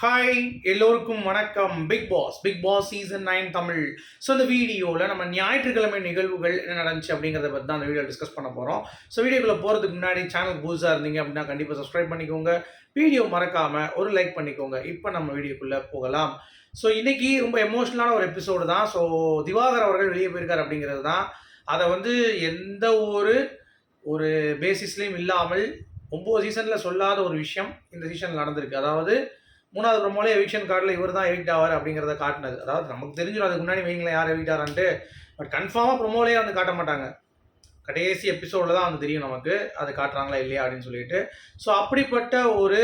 Hi எல்லோருக்கும் வணக்கம். Bigg Boss Bigg Boss season nine Tamil. So இந்த வீடியோவில் நம்ம ஞாயிற்றுக்கிழமை நிகழ்வுகள் என்ன நடந்துச்சு அப்படிங்கிறத பற்றி தான் அந்த வீடியோ டிஸ்கஸ் பண்ண போகிறோம் ஸோ வீடியோக்குள்ளே போகிறதுக்கு முன்னாடி சேனல் புதுசாக இருந்தீங்க அப்படின்னா கண்டிப்பாக சப்ஸ்கிரைப் பண்ணிக்கோங்க. வீடியோ மறக்காமல் ஒரு லைக் பண்ணிக்கோங்க. இப்போ நம்ம வீடியோக்குள்ளே போகலாம். ஸோ இன்றைக்கி ரொம்ப எமோஷ்னலான ஒரு எபிசோடு தான். ஸோ திவாகர் அவர்கள் வெளியே போயிருக்கார் அப்படிங்கிறது தான். அதை வந்து எந்த ஒரு ஒரு பேசிஸ்லேயும் இல்லாமல் ஒம்பது சீசனில் சொல்லாத ஒரு விஷயம் இந்த சீசனில் நடந்திருக்கு. அதாவது மூணாவது ப்ரோமோலே எவிக்ஷன் கார்டில் இவர் தான் எவிக்ட் ஆவார் அப்படிங்கிறத காட்டினது. அதாவது நமக்கு தெரிஞ்சிடும் அதுக்கு முன்னாடி வைங்களேன் யார் எவிக்ட் ஆறான்ட்டு பட் கன்ஃபார்மாக ப்ரொமோலே வந்து காட்ட மாட்டாங்க. கடைசி எபிசோடில் தான் வந்து தெரியும் நமக்கு அது காட்டுறாங்களா இல்லையா அப்படின்னு சொல்லிட்டு. ஸோ அப்படிப்பட்ட ஒரு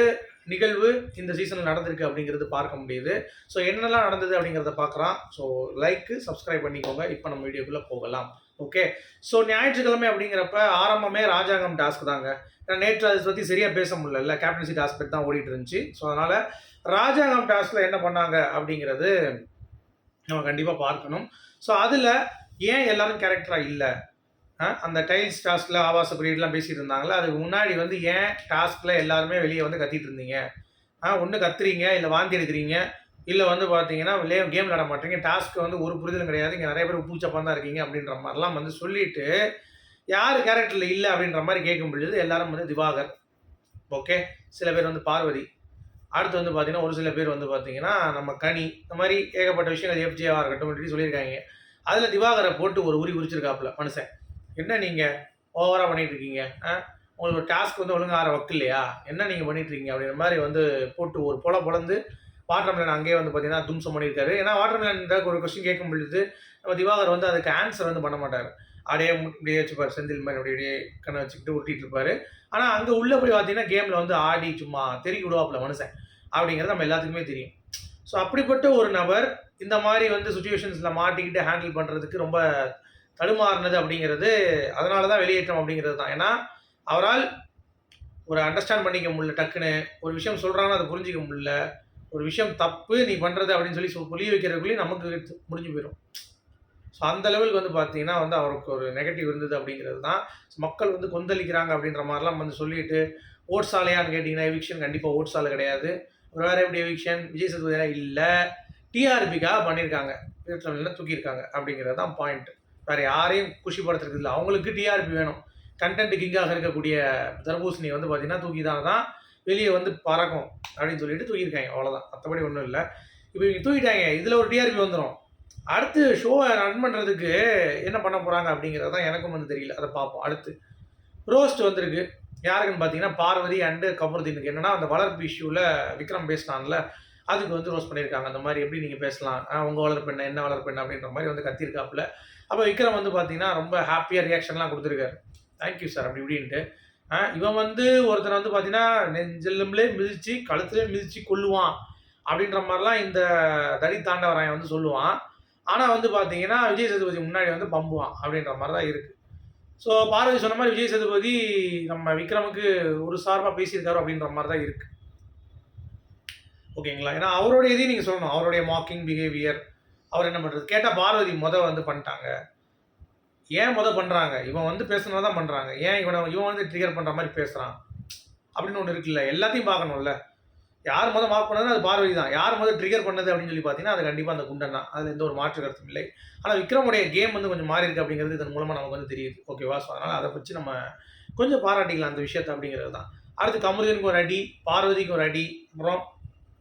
நிகழ்வு இந்த சீசனில் நடந்திருக்கு அப்படிங்கிறது பார்க்க முடியுது. ஸோ என்னெல்லாம் நடந்தது அப்படிங்கிறத பார்க்குறான் ஸோ லைக்கு சப்ஸ்கிரைப் பண்ணிக்கோங்க. இப்போ நம்ம வீடியோக்குள்ளே போகலாம். ஓகே ஸோ ஞாயிற்றுக்கிழமை அப்படிங்கிறப்ப ஆரம்பமே ராஜாங்கம் டாஸ்க் தாங்க. ஏன்னா நேற்று அதை பற்றி சரியாக பேச முடியல. கேப்டன்சி டாஸ்க் பற்றி தான் ஓடிட்டு இருந்துச்சு ஸோ அதனால் ராஜாங்கம் டாஸ்கில் என்ன பண்ணாங்க அப்படிங்கிறது நம்ம கண்டிப்பாக பார்க்கணும். ஸோ அதில் ஏன் எல்லாரும் கேரக்டராக இல்லை? அந்த டைல்ஸ் டாஸ்கில் ஆவாச குறியீடுலாம் பேசிகிட்டு இருந்தாங்களே அதுக்கு முன்னாடி வந்து ஏன் டாஸ்கில் எல்லாருமே வெளியே வந்து கத்திட்டு இருந்தீங்க? ஆ? ஒன்று கத்துறீங்க இல்லை வாந்தி எடுக்கிறீங்க? இல்லை வந்து பார்த்தீங்கன்னா லே கேம் விளையாட மாட்டீங்க. டாஸ்க்கு வந்து ஒரு புரிதலும் கிடையாது. இங்கே நிறைய பேர் பூச்சப்பாக தான் இருக்கீங்க அப்படின்ற மாதிரிலாம் வந்து சொல்லிட்டு யார் கேரக்டரில் இல்லை அப்படின்ற மாதிரி கேட்கும் பொழுது எல்லாரும் வந்து திவாகர். ஓகே சில பேர் வந்து பார்வதி. அடுத்து வந்து பார்த்தீங்கன்னா ஒரு சில பேர் வந்து பார்த்தீங்கன்னா நம்ம கனி. இந்த மாதிரி ஏகப்பட்ட விஷயங்கள் எஃப்ஜியாக இருக்கட்டும் அப்படி சொல்லியிருக்காங்க. அதில் திவாகரை போட்டு ஒரு உரி உரிச்சிருக்காப்புல மனுஷன். என்ன நீங்கள் ஓவராக பண்ணிட்டு இருக்கீங்க. ஆ? உங்களுக்கு ஒரு டாஸ்க் வந்து ஒழுங்காக ஆற வக்கு இல்லையா என்ன நீங்கள் பண்ணிட்டு இருக்கீங்க? அப்படின்ற மாதிரி வந்து போட்டு ஒரு பொல பொழந்து வாட்டர்மெலன் அங்கேயே வந்து பார்த்தீங்கன்னா தும்சம் பண்ணியிருக்காரு. ஏன்னா வாட்டர்மெலன் ஒரு கொஸ்டின் கேட்கும் பொழுது நம்ம திவாகர் வந்து அதுக்கு ஆன்சர் வந்து பண்ண மாட்டார். அப்படியே இப்படியே வச்சுப்பார் செந்தில் மாதிரி அப்படியே அப்படியே கண்ணை வச்சுக்கிட்டு உருட்டிட்டு இருப்பாரு. ஆனால் அங்கே உள்ளே போய் பார்த்தீங்கன்னா கேமில் வந்து ஆடி சும்மா தெருக்கி விடுவாப்புல மனுஷன். அப்படிங்கிறது நம்ம எல்லாத்துக்குமே தெரியும். ஸோ அப்படிப்பட்ட ஒரு நபர் இந்த மாதிரி வந்து சுச்சுவேஷன்ஸில் மாட்டிக்கிட்டு ஹேண்டில் பண்ணுறதுக்கு ரொம்ப தடுமாறினது அப்படிங்கிறது அதனால தான் வெளியேற்றம் அப்படிங்கிறது தான். ஏன்னா அவரால் ஒரு அண்டர்ஸ்டாண்ட் பண்ணிக்க முடியல டக்குன்னு ஒரு விஷயம் சொல்கிறாங்கன்னா அதை புரிஞ்சிக்க முடியல ஒரு விஷயம் தப்பு நீ பண்ணுறது அப்படின்னு சொல்லி சொ- புரிய வைக்கிறதுக்குள்ளேயும் நமக்கு முடிஞ்சு போயிடும் ஸோ அந்த லெவலுக்கு வந்து பார்த்தீங்கன்னா வந்து அவருக்கு ஒரு நெகட்டிவ் இருந்தது அப்படிங்கிறது தான். மக்கள் வந்து கொந்தளிக்கிறாங்க அப்படின்ற மாதிரிலாம் வந்து சொல்லிட்டு ஓட் சாலையான்னு கேட்டிங்கன்னா எவிக்ஷன் கண்டிப்பாக ஓட் சாலை கிடையாது. ஒரு வேறு எப்படி எவிக்ஷன் விஜய் சேதுபதியா இல்லை. டிஆர்பிக்காக பண்ணியிருக்காங்க வீட்டில் தூக்கியிருக்காங்க அப்படிங்கிறது தான் பாயிண்ட் வேறு யாரையும் குஷிப்படுத்துறது இல்லை. அவங்களுக்கு டிஆர்பி வேணும். கண்டென்ட் கிங்காக இருக்கக்கூடிய தர்பூசணி வந்து பார்த்தீங்கன்னா தூக்கி தான் தான் வெளியே வந்து பறக்கும் அப்படின்னு சொல்லிட்டு தூக்கியிருக்காங்க. அவ்வளோதான் மற்றபடி ஒன்றும் இல்லை. இப்போ இவங்க தூக்கிட்டாங்க. இதில் ஒரு டிஆர்பி வந்துடும் அடுத்து ஷோவை ரன் பண்ணுறதுக்கு என்ன பண்ண போகிறாங்க அப்படிங்கிறது தான் எனக்கும் வந்து தெரியல. அதை பார்ப்போம் அடுத்து ரோஸ்ட் வந்திருக்கு. யாருக்குன்னு பார்த்தீங்கன்னா பார்வதி அண்டு கபருதீனுக்கு. என்னென்னா அந்த வளர்ப்பு இஷ்யூவில் விக்ரம் பேசினான்ல. அதுக்கு வந்து ரோஸ் பண்ணியிருக்காங்க. அந்த மாதிரி எப்படி நீங்கள் பேசலாம்? உங்கள் உங்க வளர்ப்பெண்ண என்ன? வளர்ப்பெண்ண அப்படின்ற மாதிரி வந்து கத்திருக்காப்புல அப்போ விக்ரம் வந்து பார்த்தீங்கன்னா ரொம்ப ஹாப்பியாக ரியாக்ஷன்லாம் கொடுத்துருக்காரு. தேங்க்யூ சார் அப்படி இப்படின்ட்டு. இவன் வந்து ஒருத்தனை வந்து பார்த்தீங்கன்னா நெஞ்சிலும்லே மிதிச்சு கழுத்துலேயே மிதிச்சு கொல்லுவான் அப்படின்ற மாதிரிலாம் இந்த தடி தாண்டவராயன் வந்து சொல்லுவான். ஆனால் வந்து பார்த்தீங்கன்னா விஜய் சேதுபதி முன்னாடி வந்து பம்புவான் அப்படின்ற மாதிரி தான் இருக்குது ஸோ பார்வதி சொன்ன மாதிரி விஜய் சேதுபதி நம்ம விக்ரமுக்கு ஒரு சார்பாக பேசியிருக்காரு அப்படின்ற மாதிரி தான் இருக்குது ஓகேங்களா? ஏன்னா அவருடைய இதையும் நீங்கள் சொல்லணும். அவருடைய மாக்கிங் பிஹேவியர் அவர் என்ன பண்ணுறது கேட்டால் பார்வதி முத வந்து பண்ணிட்டாங்க. ஏன் முத பண்ணுறாங்க இவன் வந்து பேசுனா தான் பண்ணுறாங்க ஏன் இவனை இவன் வந்து ட்ரிகர் பண்ணுற மாதிரி பேசுகிறான் அப்படின்னு ஒன்று இருக்குல்ல. எல்லாத்தையும் பார்க்கணும்ல. யார் முதல் மார்க் பண்ணது அது பார்வதி தான். யார் முதல் ட்ரிகர் பண்ணது அப்படின்னு சொல்லி பார்த்தீங்கன்னா அது கண்டிப்பாக அந்த குண்டன் தான். அதில் எந்த ஒரு மாற்று கருத்தும் இல்லை. ஆனால் விக்ரமுடைய கேம் வந்து கொஞ்சம் மாறி இருக்கு அப்படிங்கிறது இதன் மூலமாக நமக்கு வந்து தெரியுது. ஓகேவா ஸோ அதனால் அதை வச்சு நம்ம கொஞ்சம் பாராட்டிக்கலாம் அந்த விஷயத்தை அப்படிங்கிறது தான். அடுத்து கமருதனுக்கு ஒரு அடி பார்வதிக்கு ஒரு அடி அப்புறம்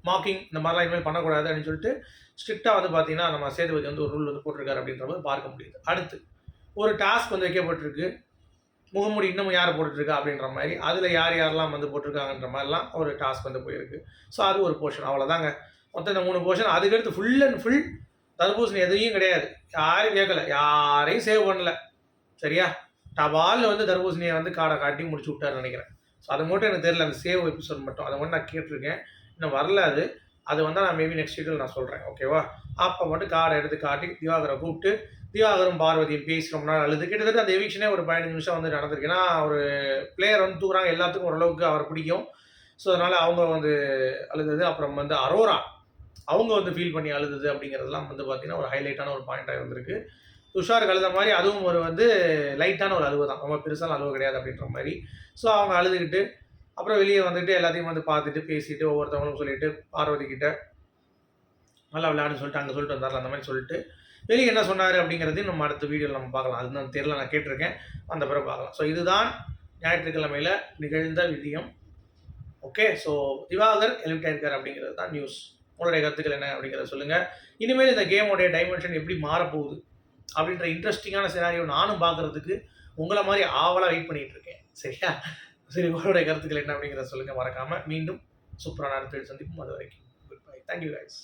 மார்க்கிங் இந்த மாதிரிலாம் இனிமேல் பண்ணக்கூடாது அப்படின்னு சொல்லிட்டு ஸ்ட்ரிக்டாக வந்து பார்த்தீங்கன்னா நம்ம சேதுபதி வந்து ஒரு ரூல் வந்து போட்டிருக்காரு அப்படின்ற போது பார்க்க முடியுது. அடுத்து ஒரு டாஸ்க் வந்து வைக்கப்பட்டிருக்கு. முகமூடி இன்னமும் யார் போட்டுட்ருக்கா அப்படின்ற மாதிரி. அதில் யார் யாரெல்லாம் வந்து போட்டிருக்காங்கன்ற மாதிரிலாம் ஒரு டாஸ்க் வந்து போயிருக்கு. ஸோ அது ஒரு போர்ஷன் அவ்வளோதாங்க மொத்தம் இந்த மூணு போர்ஷன் அதுக்கடுத்து ஃபுல் அண்ட் ஃபுல் தர்பூசணி எதையும் கிடையாது. யாரும் கேட்கல. யாரையும் சேவ் பண்ணல. சரியா? டபாலில் வந்து தர்பூசணியை வந்து காடை காட்டி முடிச்சு விட்டார்னு நினைக்கிறேன். ஸோ அது மட்டும் எனக்கு தெரியல. அந்த சேவ் எபிசோட் மட்டும். அதை மட்டும் நான் கேட்டிருக்கேன். இன்னும் வரல அது. அது வந்து நான் மேபி நெக்ஸ்ட் வீக்கில் நான் சொல்கிறேன் ஓகேவா அப்போ மட்டும் கார்டை எடுத்து காட்டி திவாகரை கூப்பிட்டு திவாகரும் பார்வதியும் பேசி ரொம்ப நாள் அழுது. கிட்டத்தட்ட அந்த எவிக்ஷனே ஒரு பதினஞ்சு நிமிஷம் வந்து நடந்திருக்கு. ஏன்னா ஒரு பிளேயர் வந்து தூக்குறாங்க எல்லாத்துக்கும் ஓரளவுக்கு அவர் பிடிக்கும். ஸோ அதனால் அவங்க வந்து அழுதது. அப்புறம் வந்து அரோரா அவங்க வந்து ஃபீல் பண்ணி அழுதுது அப்படிங்கிறதெல்லாம் வந்து பார்த்தீங்கன்னா ஒரு ஹைலைட்டான ஒரு பாயிண்டாக வந்திருக்கு துஷார் அழுத மாதிரி அதுவும் ஒரு வந்து லைட்டான ஒரு அழுவு தான் ரொம்ப பெருசாலும் அழுவு கிடையாது அப்படின்ற மாதிரி. ஸோ அவங்க அழுதுகிட்டு அப்புறம் வெளியே வந்துட்டு எல்லாத்தையும் வந்து பார்த்துட்டு பேசிட்டு ஒவ்வொருத்தவங்களும் சொல்லிட்டு பார்வதி கிட்ட நல்லா விளையாடுன்னு சொல்லிட்டு அங்கே சொல்லிட்டு வந்தார்ல அந்த மாதிரி சொல்லிட்டு வெளியே என்ன சொன்னார் அப்படிங்கிறதையும் நம்ம அடுத்த வீடியோவில் நம்ம பார்க்கலாம். அது நான் தெரியல நான் கேட்டிருக்கேன். அந்த பிறகு பார்க்கலாம். ஸோ இதுதான் ஞாயிற்றுக்கிழமையில் நிகழ்ந்த விதியம். ஓகே ஸோ திவாகர் எலிமிட் ஆயிருக்கார் அப்படிங்கிறது தான் நியூஸ் உங்களுடைய கருத்துக்கள் என்ன அப்படிங்கிறத சொல்லுங்கள் இனிமேல் இந்த கேமோடைய டைமென்ஷன் எப்படி மாறப்போகுது அப்படின்ற இன்ட்ரெஸ்டிங்கான சினாரியோ நானும் பார்க்குறதுக்கு உங்களை மாதிரி ஆவலாக வெயிட் பண்ணிகிட்ருக்கேன் இருக்கேன். சரியா? சரி உங்களுடைய கருத்துக்கள் என்ன அப்படிங்கிறத சொல்லுங்கள் மறக்காமல் மீண்டும் சூப்பரான அடுத்த சந்திப்போம். அது வரைக்கும் குட் பை தேங்க்யூ கைஸ்